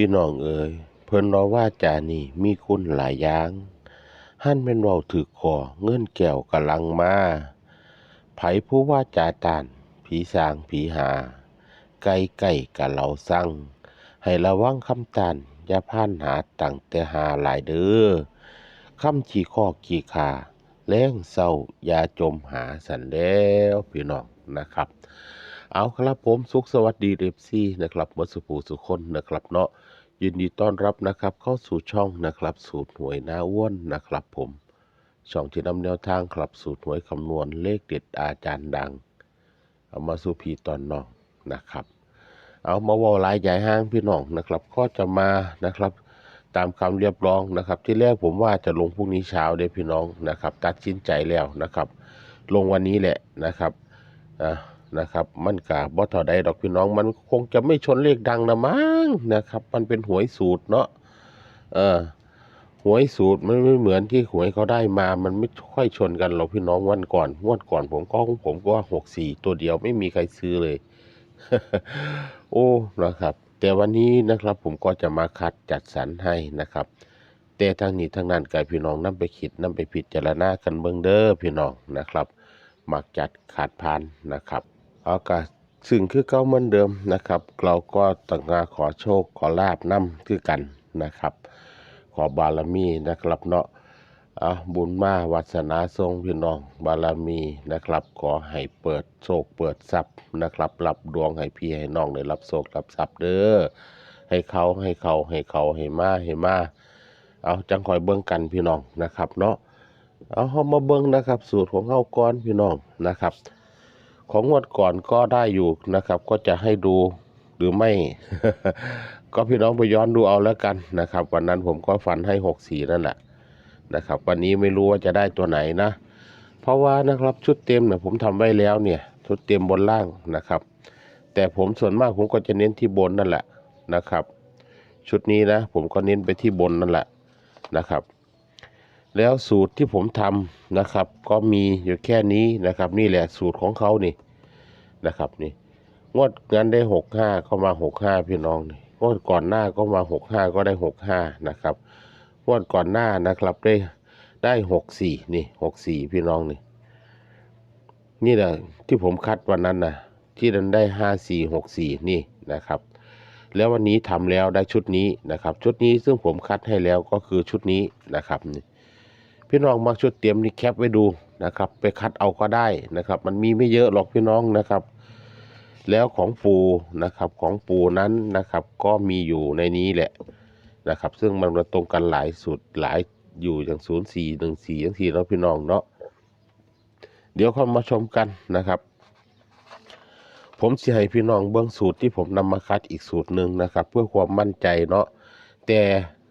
พี่น้องเอ๋ยเพิ่นว่าว่าจานี่มีคุณหลายอย่างหั่นแม่นเว้าถูกคอเงินแก้วกำลังมาไผผู้ว่าจาตานผีสางผีหา ไก่ไก่กะเหลาสั่ง ให้ระวังคำตานอย่าพ่านหาตั้งแต่หาหลายเด้อคำขี้ข้อขี้ขาแล้งเศร้าอย่าจมหาสันแล้วพี่น้องนะครับ เอาครับผมสุขสวัสดีเอฟซี่นะครับมดสุภูสุคนนะครับเนาะยินดีต้อนรับนะครับ เข้าสู่ช่องนะครับ สูตรหวยหน้าอ้วนนะครับ ผม ช่องที่นำแนวทางครับสูตรหวยคำนวณเลขเด็ดอาจารย์ดัง เอามาสู่พีตอนน้องนะครับ เอามาวอลายใหญ่ห้างพี่น้องนะครับ ก็จะมานะครับ ตามคำเรียบร้องนะครับ ที่แรกผมว่าจะลงพรุ่งนี้เช้าเด้พี่น้องนะครับ ตัดสินใจแล้วนะครับ ลงวันนี้แหละนะครับอ่า นะครับ มันกะบ่เท่าใดดอกพี่น้อง มันคงจะไม่ชนเลขดังนะมั้งนะครับ มันเป็นหวยสูตรเนาะเออหวยสูตรมันไม่เหมือนที่หวยเขาได้มา มันไม่ค่อยชนกันหรอกพี่น้องวันก่อนงวดก่อนผมก็ของผมก็หกสี่ตัวเดียวไม่มีใครซื้อเลย โอ้นะครับ แต่วันนี้นะครับ ผมก็จะมาคัดจัดสรรให้นะครับ แต่ทางนี้ทางนั้นกายพี่น้องนํไปคิดนํไปพิจารณากันเบิ่งเด้อพี่น้องนะครับ มักจัดขาดพานนะครับ อากะซึ่งคือเก้าเหมือนเดิมนะครับ เราก็ตั้งงาขอโชคขอลาบนํคือกันนะครับ ขอบารมีนะครับเนาะเอาบุญมาวัสนาทรงพี่น้องบารมีนะครับ ขอให้เปิดโชคเปิดทรัพย์นะครับรับดวงให้พี่ให้น้องได้รับโชครับทรัพย์เด้อให้เขาให้เขาให้เขาให้มาให้มาเอาจังคอยเบิ่งกันพี่น้องนะครับ เนาะเอาเฮามาเบิ่งนะครับ สูตรของเฮาก่อนพี่น้องนะครับ ของงวดก่อนก็ได้อยู่นะครับ ก็จะให้ดูหรือไม่ ก็พี่น้องไปย้อนดูเอาแล้วกันนะครับ วันนั้นผมก็ฝันให้หกสีนั่นแหละนะครับ วันนี้ไม่รู้ว่าจะได้ตัวไหนนะ เพราะว่านะครับชุดเต็มเนี่ยผมทำไว้แล้วเนี่ยชุดเต็มบนล่างนะครับ แต่ผมส่วนมากผมก็จะเน้นที่บนนั่นแหละนะครับ ชุดนี้นะผมก็เน้นไปที่บนนั่นแหละนะครับ แล้วสูตรที่ผมทำนะครับ ก็มีอยู่แค่นี้นะครับ นี่แหละสูตรของเขานี่นะครับนี่งวดงั้นได้หกห้าก็มาหกห้าพี่น้องนี่งวดก่อนหน้าก็มาหกห้าก็ได้หกห้านะครับงวดก่อนหน้านะครับได้ได้หกสี่นี่หกสี่พี่น้องนี่นี่แหละที่ผมคัดวันนั้นนะที่นั้นได้ห้าสี่หกสี่นี่นะครับ แล้ววันนี้ทำแล้วได้ชุดนี้นะครับ ชุดนี้ซึ่งผมคัดให้แล้วก็คือชุดนี้นะครับนี่ พี่น้องมาชุดเตรียมนี่แคปไว้ดูนะครับ ไปคัดเอาก็ได้นะครับ มันมีไม่เยอะหรอกพี่น้องนะครับ แล้วของปูนะครับของปูนั้นนะครับ ก็มีอยู่ในนี้แหละนะครับ ซึ่งมันตรงกันหลายสุดหลายอยู่อย่างศูนย์สี่หนึ่งสี่อย่างสี่แล้วพี่น้องเนาะเดี๋ยวเข้ามาชมกันนะครับผมจะให้พี่น้องเบื้องสูตรที่ผมนำมาคัดอีกสูตรหนึ่งนะครับ เพื่อความมั่นใจเนาะแต่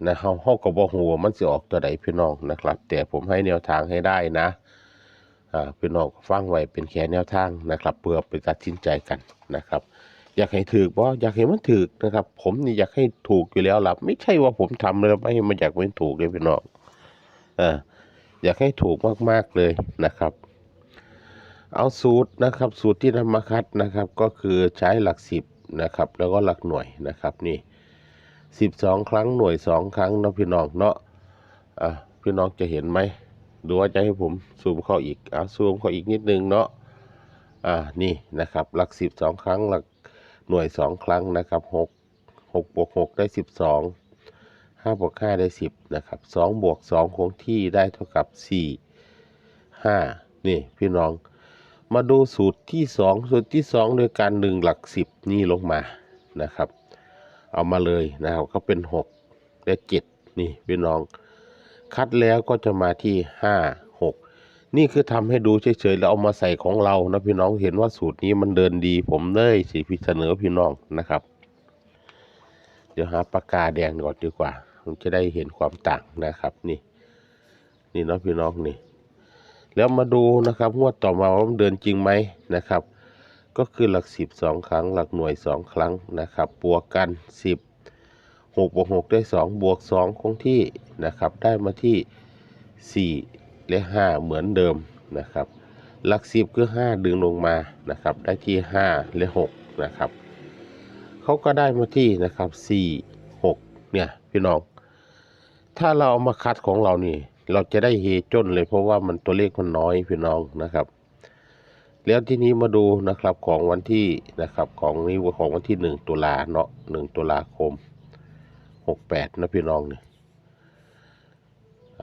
นะเฮาเฮาก็บ่ฮู้ว่ามันสิออกตัวใดพี่น้องนะครับ แต่ผมให้แนวทางให้ได้นะอ่าพี่น้องฟังไว้เป็นแค่แนวทางนะครับเพื่อไปตัดสินใจกันนะครับ อยากให้ถูกบ่อยากให้มันถูกนะครับ ผมนี่อยากให้ถูกอยู่แล้วล่ะไม่ใช่ว่าผมทำแล้วไม่ให้มันอยากไม่ถูกเลยพี่น้องอ่าอยากให้ถูกมากๆเลยนะครับ เอาสูตรนะครับ สูตรที่นำมาคัดนะครับ ก็คือใช้หลักสิบนะครับ แล้วก็หลักหน่วยนะครับนี่ สิบสองครั้งหน่วยสองครั้งเนาะพี่น้องเนาะอะพี่น้องจะเห็นไหมดูว่าจะให้ผมซูมเข้าอีกอะซูมเข้าอีกนิดนึงเนาะอ่านี่นะครับ หลักสิบสองครั้งหลักหน่วยสองครั้งนะครับหกหกบวกหกได้สิบสองห้าบวกห้าได้สิบนะครับสองบวกสองคงที่ได้เท่ากับสี่ห้านี่พี่น้องมาดูสูตรที่สองสูตรที่สองโดยการดึงหลักสิบนี่ลงมานะครับ เอามาเลยนะครับก็เป็นหกและเจ็ดนี่พี่น้อง คัดแล้วก็จะมาที่ห้าหกนี่คือทำให้ดูเฉยๆแล้วเอามาใส่ของเรานะพี่น้องเห็นว่าสูตรนี้มันเดินดี ผมเลยสิพี่เสนอพี่น้องนะครับ เดี๋ยวหาปากกาแดงก่อนดีกว่าผมจะได้เห็นความต่างนะครับนี่นี่เนาะพี่น้องนี่ แล้วมาดูนะครับงวดต่อมาว่ามันเดินจริงไหมนะครับ ก็คือหลักสิบสองครั้ง หลักหน่วยสองครั้งนะครับ บวกกันสิบหกบวกหกได้สองบวกสองคงที่นะครับ ได้มาที่สี่และห้าเหมือนเดิมนะครับ หลักสิบคือห้าดึงลงมานะครับ ได้ที่ห้าและหกนะครับเขาก็ได้มาที่นะครับสี่หกเนี่ย พี่น้อง ถ้าเราเอามาคัดของเรานี่ เราจะได้เฮจนเลยเพราะว่ามันตัวเลขมันน้อยพี่น้องนะครับ แล้วที่นี้มาดูนะครับของวันที่นะครับของนี้ของวันที่หนึ่งตุลาเนาะหนึ่งตุลาคมหกแปดนะพี่น้องเนี่ย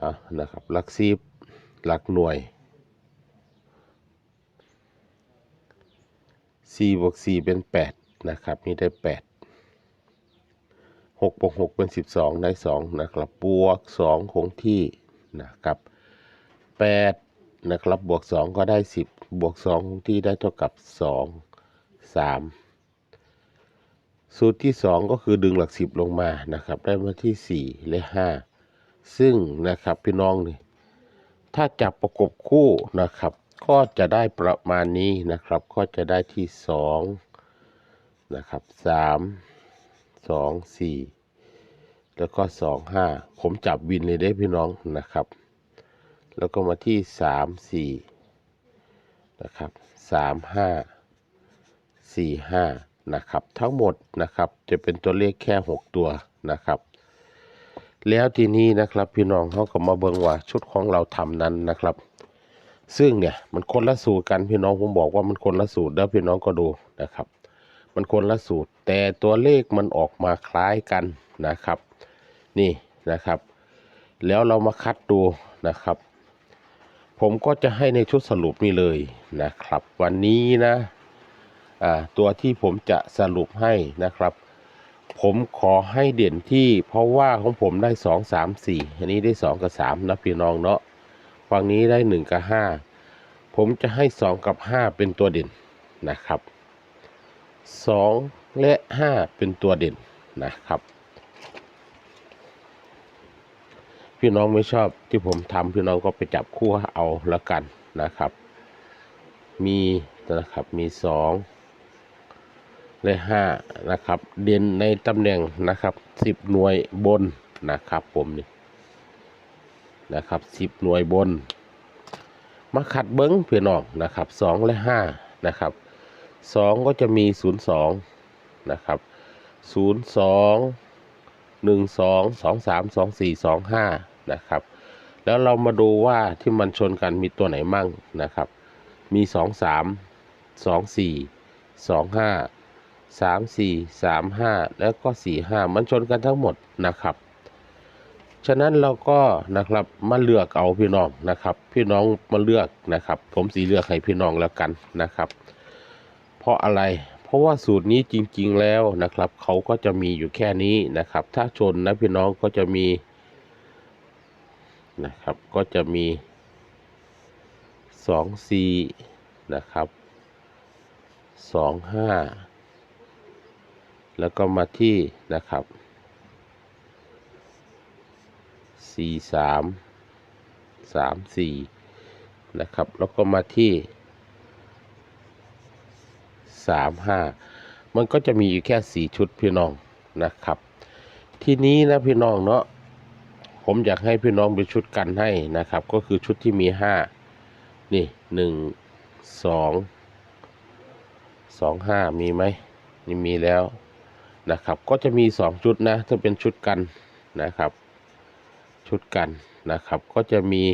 อะนะครับหลักซีบหลักหน่วยสี่บวกสี่เป็นแปดนะครับนี่ได้แปดหกบวกหกเป็นสิบสองได้สองนะครับบวกสองคงที่นะครับแปด นะครับ บวกสองก็ได้สิบบวกสองคงที่ได้เท่ากับสองสามสูตรที่สองก็คือดึงหลักสิบลงมานะครับ ได้มาที่สี่และห้าซึ่งนะครับพี่น้องนี่ถ้าจับประกบคู่นะครับ ก็จะได้ประมาณนี้นะครับ ก็จะได้ที่สองนะครับสามสองสี่แล้วก็สองห้าผมจับวินเลยได้พี่น้องนะครับ แล้วก็มาที่สามสี่นะครับสามห้าสี่ห้านะครับ ทั้งหมดนะครับจะเป็นตัวเลขแค่หกตัวนะครับ แล้วทีนี้นะครับพี่น้องเขาก็มาเบิ่งว่าชุดของเราทำนั้นนะครับ ซึ่งเนี่ยมันคนละสูตรกันพี่น้องผมบอกว่ามันคนละสูตรแล้วพี่น้องก็ดูนะครับ มันคนละสูตร แต่ตัวเลขมันออกมาคล้ายกันนะครับ นี่นะครับ แล้วเรามาคัดดูนะครับ ผมก็จะให้ในชุดสรุปนี่เลยนะครับ วันนี้นะตัวที่ผมจะสรุปให้นะครับ ผมขอให้เด่นที่เพราะว่าของผมได้สองสามสี่อันนี้ได้สองกับสามนะพี่น้องเนาะฝั่งนี้ได้หนึ่งกับห้าผมจะให้สองกับห้าเป็นตัวเด่นนะครับสองและห้าเป็นตัวเด่นนะครับ พี่น้องไม่ชอบที่ผมทำพี่น้องก็ไปจับคู่เอาละกันนะครับ มีนะครับมีสองและห้านะครับเด่นในตำแหน่งนะครับสิบหน่วยบนนะครับผมนี่นะครับสิบหน่วยบน มาขัดเบิ้งเพื่อน้องนะครับสองและห้านะครับสองก็จะมีศูนย์สองนะครับศูนย์สองหนึ่งสองสองสามสองสี่สองห้า นะครับ แล้วเรามาดูว่าที่มันชนกันมีตัวไหนมั่งนะครับ มีสองสามสองสี่สองห้าสามสี่สามห้าแล้วก็สี่ห้ามันชนกันทั้งหมดนะครับ ฉะนั้นเราก็นะครับมาเลือกเอาพี่น้องนะครับ พี่น้องมาเลือกนะครับ ผมสีเลือกให้พี่น้องแล้วกันนะครับ เพราะอะไรเพราะว่าสูตรนี้จริงๆแล้วนะครับ เขาก็จะมีอยู่แค่นี้นะครับ ถ้าชนนะพี่น้องก็จะมี นะครับ ก็จะมีสองสี่นะครับสองห้าแล้วก็มาที่นะครับสี่สามสามสี่นะครับ แล้วก็มาที่สามห้ามันก็จะมีอยู่แค่สี่ชุดพี่น้องนะครับ ทีนี้นะพี่น้องเนาะ ผมอยากให้พี่น้องเป็นชุดกันให้นะครับ ก็คือชุดที่มีห้านี่หนึ่งสองสองห้ามีไหมนี่มีแล้วนะครับ ก็จะมีสองชุดนะถ้าเป็นชุดกันนะครับ ชุดกันนะครับ ก็จะมี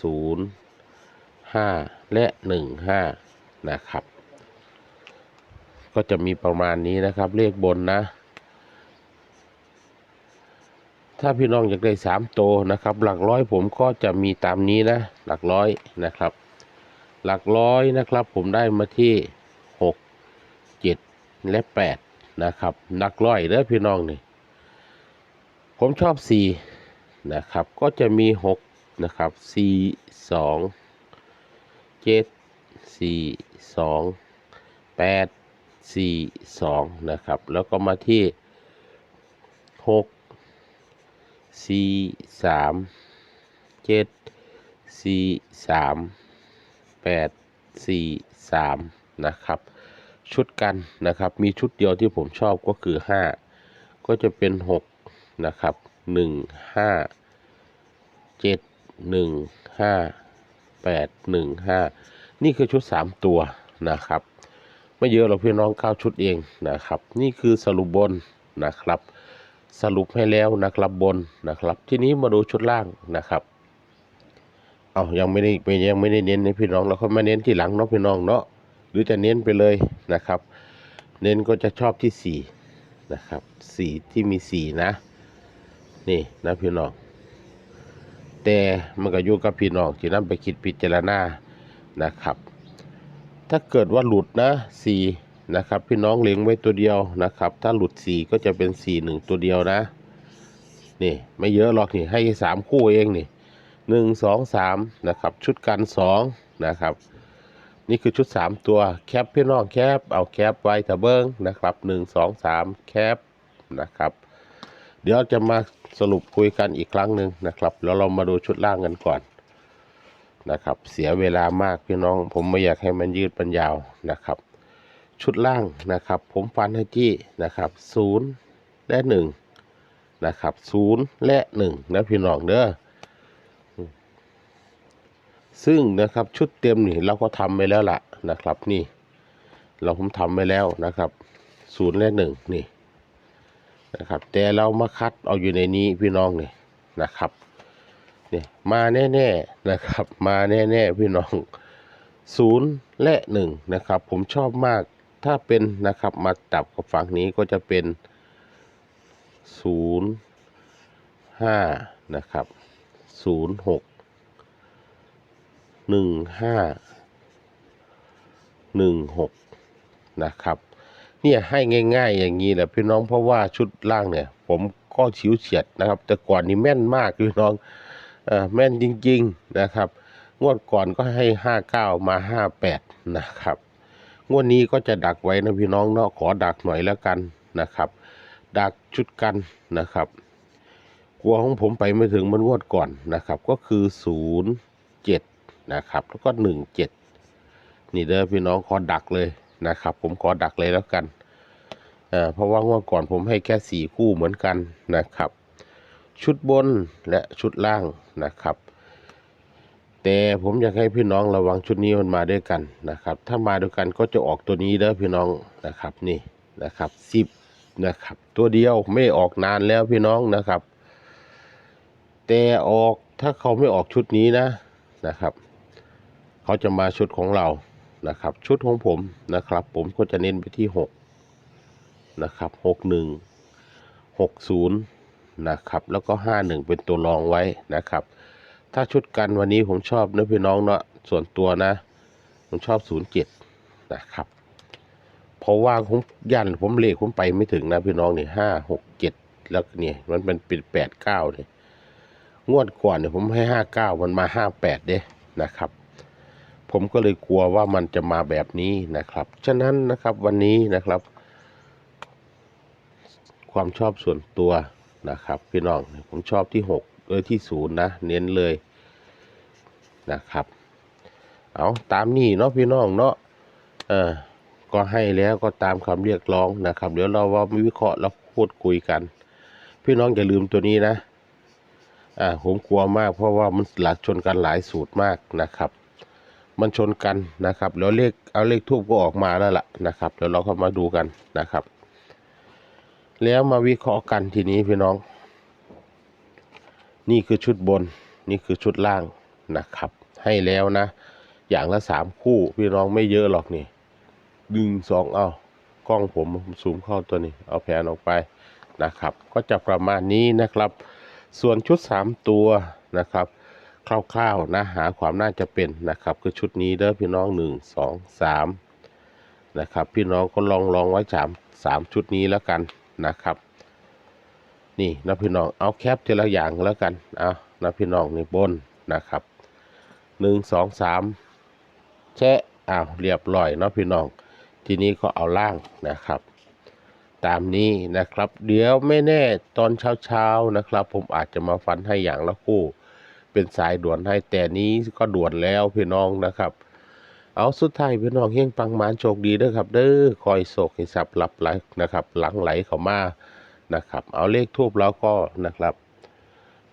ศูนย์ห้าและหนึ่งห้านะครับ ก็จะมีประมาณนี้นะครับเลขบนนะ ถ้าพี่น้องอยากได้สามโตนะครับ หลักร้อยผมก็จะมีตามนี้นะ หลักร้อยนะครับ หลักร้อยนะครับ ผมได้มาที่หกเจ็ดและแปดนะครับหนักร้อยเด้อพี่น้องนี่ผมชอบสี่นะครับ ก็จะมีหกนะครับสี่สองเจ็ดสี่สองแปดสี่สองนะครับ แล้วก็มาที่หก สี่สามเจ็ดสี่สามแปดสี่สามนะครับ ชุดกันนะครับ มีชุดเดียวที่ผมชอบก็คือห้าก็จะเป็นหกนะครับหนึ่งห้าเจ็ดหนึ่งห้าแปดหนึ่งห้านี่คือชุดสามตัวนะครับ ไม่เยอะหรอกพี่น้องเก้าชุดเองนะครับ นี่คือสรุปบนนะครับ สรุปให้แล้วนะครับบนนะครับ ทีนี้มาดูชุดล่างนะครับเอายังไม่ได้ยังไม่ได้เน้นในพี่น้องเราค่อยมาเน้นที่หลังเนาะพี่น้องเนาะหรือจะเน้นไปเลยนะครับ เน้นก็จะชอบที่สี่นะครับสี่ที่มีสี่นะ นี่นะพี่น้อง แต่มันก็อยู่กับพี่น้องที่นำไปคิดพิจารณานะครับ ถ้าเกิดว่าหลุดนะสี่ นะครับ พี่น้องเล็งไว้ตัวเดียวนะครับ ถ้าหลุดสี่ก็จะเป็นสี่หนึ่งตัวเดียวนะ นี่ไม่เยอะหรอกนี่ให้สามคู่เองนี่หนึ่งสองสามนะครับ ชุดกันสองนะครับนี่คือชุดสามตัวแคปพี่น้องแคปเอาแคปไว้ตะเบิ้งนะครับหนึ่งสองสามแคปนะครับ เดี๋ยวจะมาสรุปคุยกันอีกครั้งหนึ่งนะครับ แล้วเรามาดูชุดล่างกันก่อนนะครับ เสียเวลามากพี่น้อง ผมไม่อยากให้มันยืดปันยาวนะครับ ชุดล่างนะครับ ผมฟันให้ที่นะครับศูนย์และหนึ่งนะครับศูนย์และหนึ่งนะพี่น้องเด้อซึ่งนะครับชุดเต็มนี่เราก็ทำไปแล้วล่ะนะครับ นี่ เราผมทำไปแล้วนะครับศูนย์และหนึ่งนี่นะครับ แต่เรามาคัดเอาอยู่ในนี้พี่น้องนี่นะครับนี่มาแน่ๆนะครับ มาแน่ๆพี่น้องศูนย์และหนึ่งนะครับ ผมชอบมาก ถ้าเป็นนะครับมาจับกับฝั่งนี้ก็จะเป็นศูนย์ห้านะครับศูนย์หกหนึ่งห้าหนึ่งหกนะครับเนี่ยให้ง่าย ๆ อย่างนี้แหละพี่น้องเพราะว่าชุดล่างเนี่ย ผมก็ฉิวเฉียดนะครับ แต่ก่อนนี่แม่นมากพี่น้องอแม่นจริง ๆ นะครับ งวดก่อนก็ให้ห้าเก้ามาห้าแปดนะครับ งวดนี้ก็จะดักไว้นะพี่น้องเนาะขอดักหน่อยแล้วกันนะครับ ดักชุดกันนะครับกลัวของผมไปไม่ถึงมันงวดก่อนนะครับ ก็คือศูนย์เจ็ดนะครับ แล้วก็หนึ่งเจ็ดนี่เด้อพี่น้องขอดักเลยนะครับ ผมขอดักเลยแล้วกันเอ่อเพราะว่างวดก่อนผมให้แค่สี่คู่เหมือนกันนะครับ ชุดบนและชุดล่างนะครับ แต่ผมอยากให้พี่น้องระวังชุดนี้มันมาด้วยกันนะครับ ถ้ามาด้วยกันก็จะออกตัวนี้เด้อพี่น้องนะครับนี่นะครับสิบนะครับ ตัวเดียวไม่ออกนานแล้วพี่น้องนะครับ แต่ออกถ้าเขาไม่ออกชุดนี้นะนะครับ เขาจะมาชุดของเรานะครับ ชุดของผมนะครับ ผมก็จะเน้นไปที่หกนะครับหกหนึ่งหกศูนย์นะครับ แล้วก็ห้าหนึ่งเป็นตัวรองไว้นะครับ ถ้าชุดกันวันนี้ผมชอบนะพี่น้องเนาะส่วนตัวนะ ผมชอบศูนย์เจ็ดนะครับ เพราะว่าผมยันผมเลขผมไปไม่ถึงนะพี่น้องเนี่ยห้าหกเจ็ดแล้วเนี่ยมันเป็นปิดแปดเก้าเลยงวดก่อนเนี่ยผมให้ห้าเก้ามันมาห้าแปดเด้นะครับ ผมก็เลยกลัวว่ามันจะมาแบบนี้นะครับ ฉะนั้นนะครับวันนี้นะครับ ความชอบส่วนตัวนะครับ พี่น้องผมชอบที่หก เออที่ศูนย์นะ เน้นเลยนะครับ เอาตามนี้เนาะพี่น้องเนาะเออก็ให้แล้วก็ตามคำเรียกร้องนะครับ เดี๋ยวเราว่ามีวิเคราะห์แล้วพูดคุยกัน พี่น้องอย่าลืมตัวนี้นะอ่าผมกลัวมาก เพราะว่ามันหลักชนกันหลายสูตรมากนะครับ มันชนกันนะครับ แล้วเลขเอาเลขทูบก็ออกมาแล้วล่ะนะครับเดี๋ยวเราเข้ามาดูกันนะครับ แล้วมาวิเคราะห์กันทีนี้พี่น้อง นี่คือชุดบนนี่คือชุดล่างนะครับ ให้แล้วนะ อย่างละสามคู่พี่น้องไม่เยอะหรอกนี่ดึงสองเอากล้องผมซูมเข้าตัวนี้เอาแผนออกไปนะครับ ก็จะประมาณนี้นะครับ ส่วนชุดสามตัวนะครับ คร่าวๆนะหาความน่าจะเป็นนะครับ คือชุดนี้เด้อพี่น้องหนึ่งสองสามนะครับพี่น้องก็ลองลองไว้สามสามชุดนี้แล้วกันนะครับ นี่นะพี่น้องเอาแคปทีละอย่างแล้วกันเอานะพี่น้องนี่บนนะครับหนึ่งสองสามแชะอ้าวเรียบร้อยนาะพี่น้อง ทีนี้ก็เอาล่างนะครับ ตามนี้นะครับ เดี๋ยวไม่แน่ตอนเช้าๆนะครับ ผมอาจจะมาฟันให้อย่างละคู่เป็นสายด่วนให้แต่นี้ก็ด่วนแล้วพี่น้องนะครับ เอาสุดท้ายพี่น้องเฮียงปังมานโชคดีเด้อครับ เด้อคอยโศกให้สับหลับไหลนะครับ หลังไหลเข้ามา นะครับ เอาเลขทูบแล้วก็นะครับ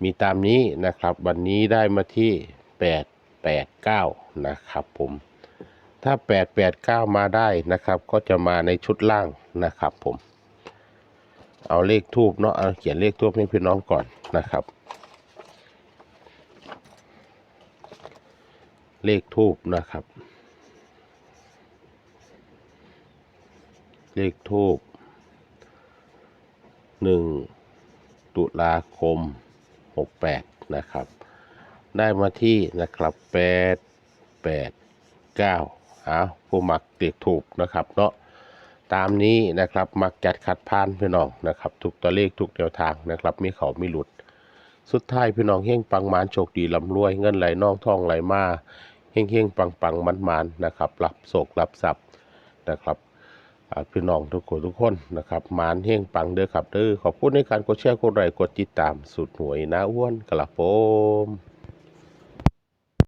มีตามนี้นะครับ วันนี้ได้มาที่แปดแปดเก้านะครับผม ถ้าแปดแปดเก้ามาได้นะครับ ก็จะมาในชุดล่างนะครับผม เอาเลขทูบเนาะเอาเขียนเลขทูบให้พี่น้องก่อนนะครับ เลขทูบนะครับ เลขทูบ หนึ่งตุลาคมหกแปดนะครับ ได้มาที่นะครับแปดแปดเก้าเอาผู้มักเด็กถูกนะครับเนาะตามนี้นะครับมักจัดขัดพานพี่น้องนะครับทุกตัวเลขทุกแนวทางนะครับมีเขามีหลุด สุดท้ายพี่น้องเฮงปังมานโชคดีลำรวยเงินไหลน่องทองไหลมาเฮงเฮงปังปังมันมันนะครับรับโศกรับทรัพย์นะครับ พี่น้องทุกคนทุกคนนะครับหมานเฮงปังเด้อครับเด้อขอบคุณในการกดแชร์กดไลค์กดติดตามสุดหวยนะอ้วนกระผม